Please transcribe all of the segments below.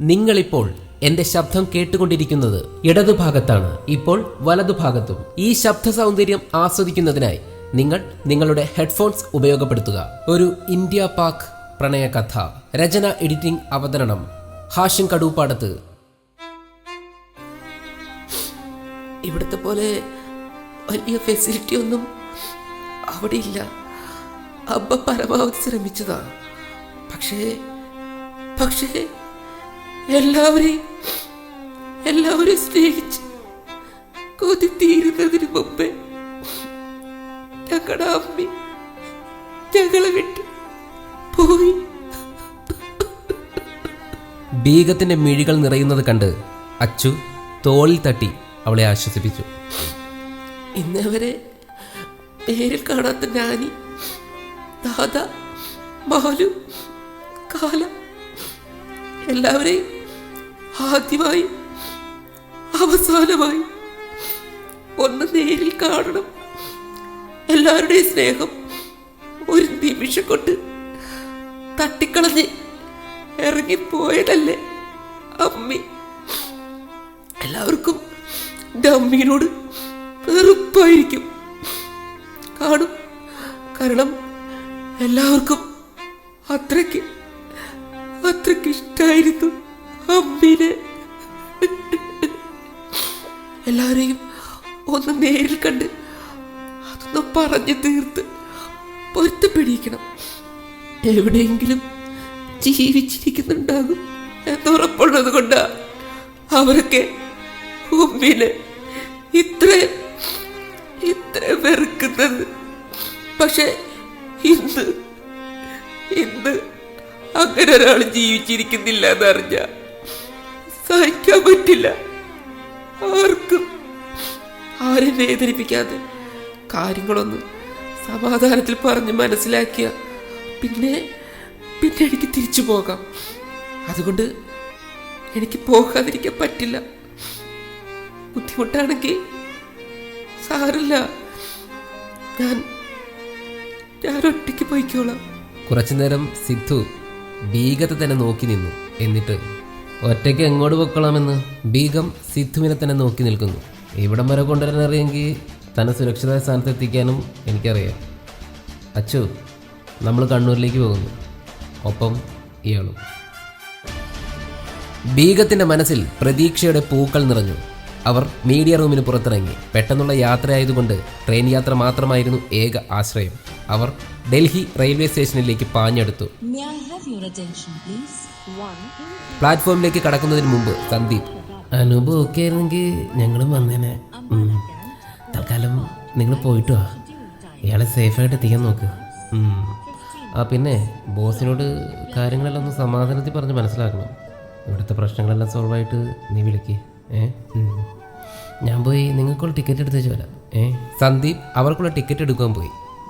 നിങ്ങളിപ്പോൾ എന്റെ ശബ്ദം കേട്ടുകൊണ്ടിരിക്കുന്നത് ഇടതുഭാഗത്താണ്. ഇപ്പോൾ വലതുഭാഗത്തും. ഈ ശബ്ദ സൗന്ദര്യം ആസ്വദിക്കുന്നതിനായി നിങ്ങൾ നിങ്ങളുടെ ഹെഡ്ഫോൺസ് ഉപയോഗപ്പെടുത്തുക. ഒരു ഇന്ത്യ പാക് പ്രണയ കഥ രചന എഡിറ്റിംഗ് അവതരണം. ഹാഷിം കടൂപ്പാടത്ത് ഇവിടുത്തെ പോലെ വലിയ ഫെസിലിറ്റി ഒന്നും അവിടെ ഇല്ല അബ്ബ പരമാവധി ശ്രമിച്ചതാ. പക്ഷേ പക്ഷേ എല്ലാവരെയും എല്ലാവരെയും സ്നേഹിച്ച് കൊതി തീരുന്നതിന് മുമ്പേ ഞങ്ങളുടെ അമ്മി ഞങ്ങളെ വിട്ട് പോയി. ബീഗത്തിന്റെ മിഴികൾ നിറയുന്നത് കണ്ട് അച്ചു തോളിൽ തട്ടി അവളെ ആശ്വസിപ്പിച്ചു. ഇന്നവരെ നേരിൽ കാണാത്ത ഞാനി ദാദ ബാലു കാല എല്ലാവരെയും ആദ്യമായി അവസാനമായി ഒന്ന് നേരിൽ കാണണം. എല്ലാവരുടെയും സ്നേഹം ഒരു നിമിഷം കൊണ്ട് തട്ടിക്കളഞ്ഞ് ഇറങ്ങിപ്പോയതല്ലേ അമ്മി? എല്ലാവർക്കും എന്റെ അമ്മീനോട് വെറുപ്പായിരിക്കും. കാണും കാരണം എല്ലാവർക്കും അത്രയ്ക്ക് അത്രയ്ക്ക് ഇഷ്ടമായിരുന്നു അമ്മീനെ എല്ലാവരെയും ഒന്ന് നേരിൽ കണ്ട് അതൊന്ന് പറഞ്ഞു തീർത്ത് പൊരുത്തപ്പെടിയിക്കണം. എവിടെയെങ്കിലും ജീവിച്ചിരിക്കുന്നുണ്ടാകും എന്നുറപ്പുള്ളത് കൊണ്ടാ അവരൊക്കെ ഉമ്മിനെ ഇത്ര ഇത്ര വെറുക്കുന്നത്. പക്ഷെ ഇന്ന് ഇന്ന് അങ്ങനെ ഒരാൾ ജീവിച്ചിരിക്കുന്നില്ല എന്നറിഞ്ഞ സഹിക്കാൻ പറ്റില്ല. ആർക്കും ആരും വേദനിപ്പിക്കാതെ കാര്യങ്ങളൊന്ന് സമാധാനത്തിൽ പറഞ്ഞ് മനസ്സിലാക്കിയ പിന്നെ പിന്നെ എനിക്ക് തിരിച്ചു പോകാം. അതുകൊണ്ട് എനിക്ക് പോകാതിരിക്കാൻ പറ്റില്ല. ബുദ്ധിമുട്ടാണെങ്കിൽ സാറില്ല ഞാൻ ഞാൻ ഒറ്റയ്ക്ക് പോയിക്കോളാം. കുറച്ചുനേരം സിദ്ധു ഭീകത തന്നെ നോക്കി നിന്നു. എന്നിട്ട് ഒറ്റയ്ക്ക് എങ്ങോട്ട് പൊക്കളാമെന്ന് ബീഗം സിദ്ധുവിനെ തന്നെ നോക്കി നിൽക്കുന്നു. ഇവിടം വരെ കൊണ്ടുവരാൻ അറിയെങ്കിൽ തന്നെ സുരക്ഷിത സ്ഥാനത്ത് എത്തിക്കാനും എനിക്കറിയാം. അച്ചു നമ്മൾ കണ്ണൂരിലേക്ക് പോകുന്നു. ഒപ്പം ഇയാളും. ബീഗത്തിന്റെ മനസ്സിൽ പ്രതീക്ഷയുടെ പൂക്കൾ നിറഞ്ഞു. അവർ മീഡിയ റൂമിന് പുറത്തിറങ്ങി. പെട്ടെന്നുള്ള യാത്രയായതുകൊണ്ട് ട്രെയിൻ യാത്ര മാത്രമായിരുന്നു ഏക ആശ്രയം. അവർ ഡൽഹി റെയിൽവേ സ്റ്റേഷനിലേക്ക് പാഞ്ഞെടുത്തു. പ്ലാറ്റ്ഫോമിലേക്ക് കടക്കുന്നതിന് മുമ്പ് സന്ദീപ് അനുഭവം ഒക്കെ ആയിരുന്നെങ്കിൽ ഞങ്ങളും വന്നേനെ. തൽക്കാലം നിങ്ങൾ പോയിട്ട് വാ. ഇയാളെ സേഫായിട്ട് എത്തിക്കാൻ നോക്ക്. ആ പിന്നെ ബോസിനോട് കാര്യങ്ങളെല്ലാം ഒന്ന് സമാധാനത്തിൽ പറഞ്ഞ് മനസ്സിലാക്കണം. ഇവിടുത്തെ പ്രശ്നങ്ങളെല്ലാം സോൾവായിട്ട് നീ വിളിക്ക്. ഏ. ഞാൻ പോയി നിങ്ങൾക്കുള്ള ടിക്കറ്റ് എടുത്ത് വെച്ച് വരാം. ഏ? സന്ദീപ് അവർക്കുള്ള ടിക്കറ്റ് എടുക്കാൻ പോയി.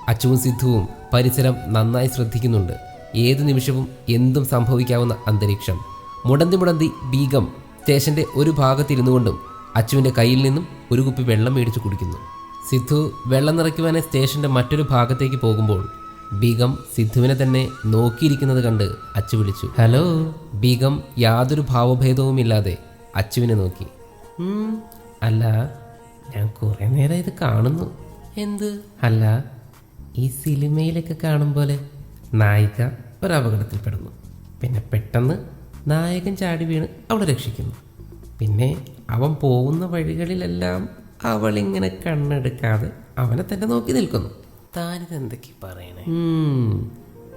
അച്ചുവും സിദ്ധുവും പരിസരം നന്നായി ശ്രദ്ധിക്കുന്നുണ്ട്. ഏതു നിമിഷവും എന്തും സംഭവിക്കാവുന്ന അന്തരീക്ഷം. മുടന്തി മുടന്തി ബീഗം സ്റ്റേഷന്റെ ഒരു ഭാഗത്തിരുന്നു കൊണ്ടും അച്ചുവിന്റെ കയ്യിൽ നിന്നും ഒരു കുപ്പി വെള്ളം മേടിച്ചു കുടിക്കുന്നു. സിദ്ധു വെള്ളം നിറയ്ക്കുവാനായി സ്റ്റേഷന്റെ മറ്റൊരു ഭാഗത്തേക്ക് പോകുമ്പോൾ ബീഗം സിദ്ധുവിനെ തന്നെ നോക്കിയിരിക്കുന്നത് കണ്ട് അച്ചു വിളിച്ചു. ഹലോ. ബീഗം യാതൊരു ഭാവഭേദവുമില്ലാതെ അച്ചുവിനെ നോക്കി. "ഉം, അല്ല ഞാൻ കുറെ നേരം ഇത് കാണുന്നു. എന്ത്? അല്ല ഈ സിനിമയിലൊക്കെ കാണും പോലെ നായിക ഒരു അപകടത്തിൽപ്പെടുന്നു പിന്നെ പെട്ടെന്ന് നായകൻ ചാടി വീണ് അവളെ രക്ഷിക്കുന്നു. പിന്നെ അവൻ പോകുന്ന വഴികളിലെല്ലാം അവളിങ്ങനെ കണ്ണെടുക്കാതെ അവനെ തന്നെ നോക്കി നിൽക്കുന്നു. താനിത് എന്തൊക്കെ പറയണേ?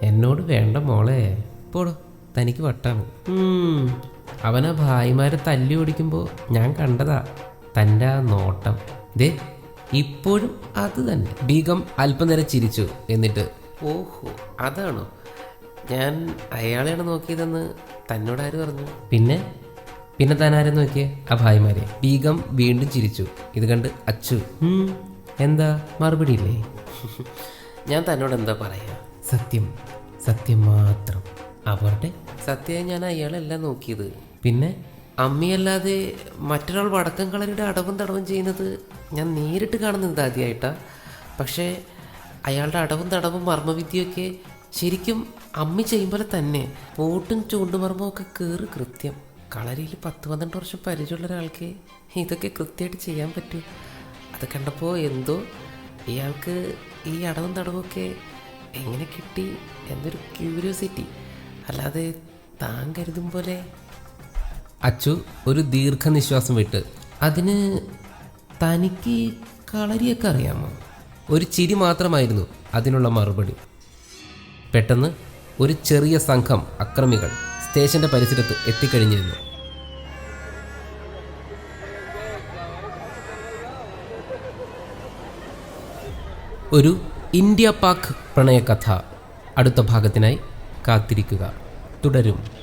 എന്നോട് വേണ്ട മോളെ. പോടോ. തനിക്ക് വട്ടാണ് അവനാ ഭായിമാരെ തല്ലി ഓടിക്കുമ്പോൾ ഞാൻ കണ്ടതാ തന്റെ ആ നോട്ടം. ദേ ഇപ്പോഴും അത് തന്നെ. ബീഗം അല്പനേരം ചിരിച്ചു എന്നിട്ട് ഓഹോ അതാണോ? ഞാൻ അയാളെയാണ് നോക്കിയതെന്ന് തന്നോട് ആര് പറഞ്ഞു? പിന്നെ പിന്നെ താൻ ആരും നോക്കിയേ? ആ ഭായിമാരെ. ബീഗം വീണ്ടും ചിരിച്ചു. ഇത് കണ്ട് അച്ചു "ഉം, എന്താ? മറുപടി ഇല്ലേ? ഞാൻ തന്നോട് എന്താ പറയാ? സത്യം സത്യം മാത്രം. അവരുടെ സത്യമായി ഞാൻ അയാളല്ല നോക്കിയത്. പിന്നെ? അമ്മയല്ലാതെ മറ്റൊരാൾ വടക്കം കളരിയുടെ അടവും തടവും ചെയ്യുന്നത് ഞാൻ നേരിട്ട് കാണുന്നത് ആദ്യമായിട്ടാ പക്ഷേ അയാളുടെ അടവും തടവും മർമ്മവിദ്യയൊക്കെ ശരിക്കും അമ്മി ചെയ്യുമ്പോൾ തന്നെ പോട്ടും ചൂണ്ടുമർമ്മവും ഒക്കെ കയറി കൃത്യം. കളരിയിൽ പത്ത് പന്ത്രണ്ട് വർഷം പരിചയമുള്ള ഒരാൾക്ക് ഇതൊക്കെ കൃത്യമായിട്ട് ചെയ്യാൻ പറ്റും. അത് കണ്ടപ്പോൾ എന്തോ ഇയാൾക്ക് ഈ അടവും തടവുമൊക്കെ എങ്ങനെ കിട്ടി എന്നൊരു ക്യൂരിയോസിറ്റി അല്ലാതെ താൻ കരുതും പോലെ അച്ചു ഒരു ദീർഘനിശ്വാസം വിട്ട്. അതിന് തനിക്ക് കളരിയൊക്കെ അറിയാമോ? ഒരു ചിരി മാത്രമായിരുന്നു അതിനുള്ള മറുപടി. പെട്ടെന്ന് ഒരു ചെറിയ സംഘം അക്രമികൾ സ്റ്റേഷന്റെ പരിസരത്ത് എത്തിക്കഴിഞ്ഞിരുന്നു. ഒരു ഇന്ത്യ പാക് പ്രണയകഥ അടുത്ത ഭാഗത്തിനായി കാത്തിരിക്കുക. തുടരും.